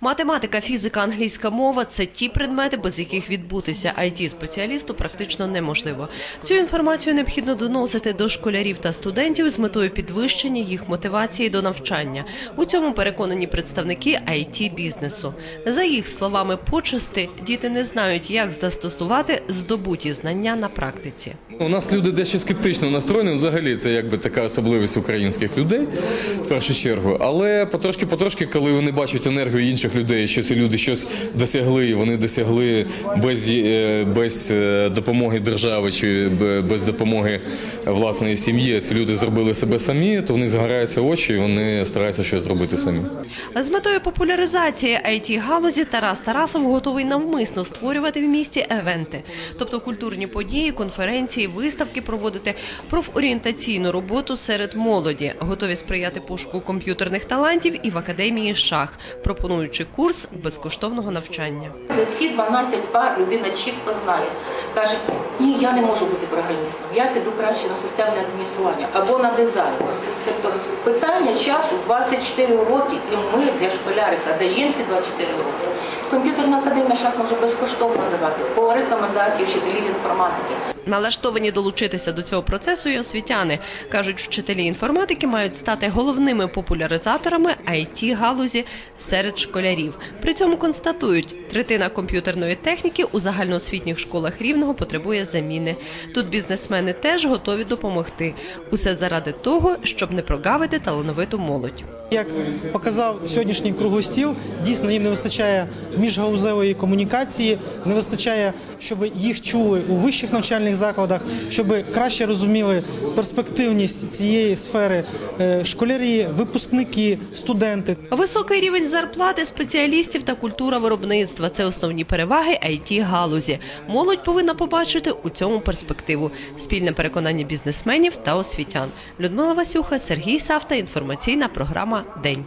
Математика, фізика, англійська мова це ті предмети, без яких відбутися it спеціалісту практично неможливо. Цю інформацію необхідно доносити до школярів та студентів з метою підвищення їх мотивації до навчання. У цьому переконані представники it бізнесу. За їх словами, почасти діти не знають, як застосувати здобуті знання на практиці. У нас люди дещо скептично настроєні. Взагалі, це якби така особливість українських людей в першу чергу. Але потрошки-потрошки, коли вони бачать енергію інших людей, що ці люди щось досягли, і вони досягли без, е, без е, допомоги держави чи без допомоги власної сім'ї, ці люди зробили себе самі, то вони згораються очі, і вони стараються щось зробити самі. З метою популяризації it галузі Тарас Тарасов готовий навмисно створювати в місті евенти, тобто культурні події, конференції, виставки проводити профорієнтаційну роботу серед молоді, готові сприяти пошуку комп'ютерних талантів і в академії шах, пропонуючи курс безкоштовного навчання. За ці 12 пар людина чітко знає. Каже, ні, я не можу бути програмістом, я піду краще на системне адміністрування або на дизайн. Тобто питання часу 24 уроки, і ми для школярика даємо ці 24 уроки. Комп'ютерна академія шах може безкоштовно давати по рекомендації вчителів інформатики. Налаштовані долучитися до цього процесу і освітяни кажуть, вчителі інформатики мають стати головними популяризаторами it галузі серед школярів. При цьому констатують, третина комп'ютерної техніки у загальноосвітніх школах рівного потребує заміни. Тут бізнесмени теж готові допомогти. Усе заради того, щоб не прогавити талановиту молодь. Як показав сьогоднішній круглий стіл, дійсно їм не вистачає міжгаузевої комунікації, не вистачає, щоб їх чули у вищих навчальних закладах, щоб краще розуміли перспективність цієї сфери е, школярі, випускники, студенти. Високий рівень зарплати спеціалістів та культура виробництва це основні переваги it галузі. Молодь повинна побачити у цьому перспективу. Спільне переконання бізнесменів та освітян. Людмила Васюха, Сергій Савта. Інформаційна програма День.